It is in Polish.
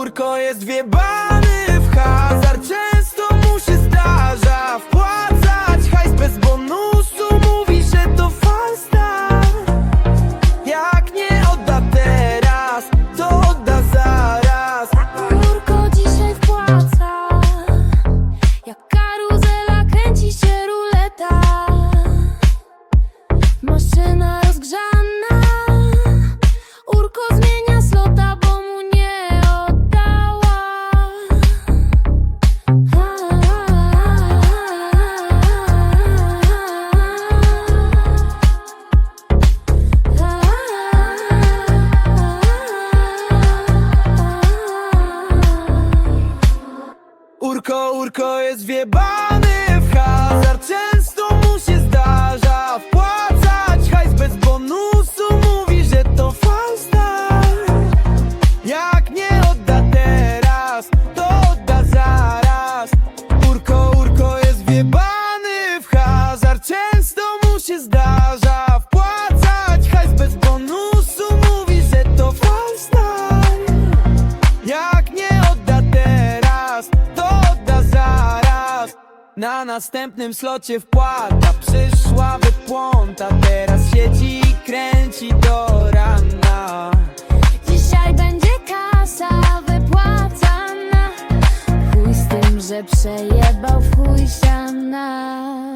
Urko jest wiebany w hazard. Często mu się zdarza wpłacać hajs bez bonusu. Mówi, że to falsta Jak nie odda teraz, to odda zaraz. Urko dzisiaj wpłaca. Jak karuzela kręci się Urko, urko jest wiebany Na następnym slocie wpłata. Przyszła wypłąta Teraz siedzi i kręci do rana. Dzisiaj będzie kasa wypłacana. Chuj z tym, że przejebał w chuj siana.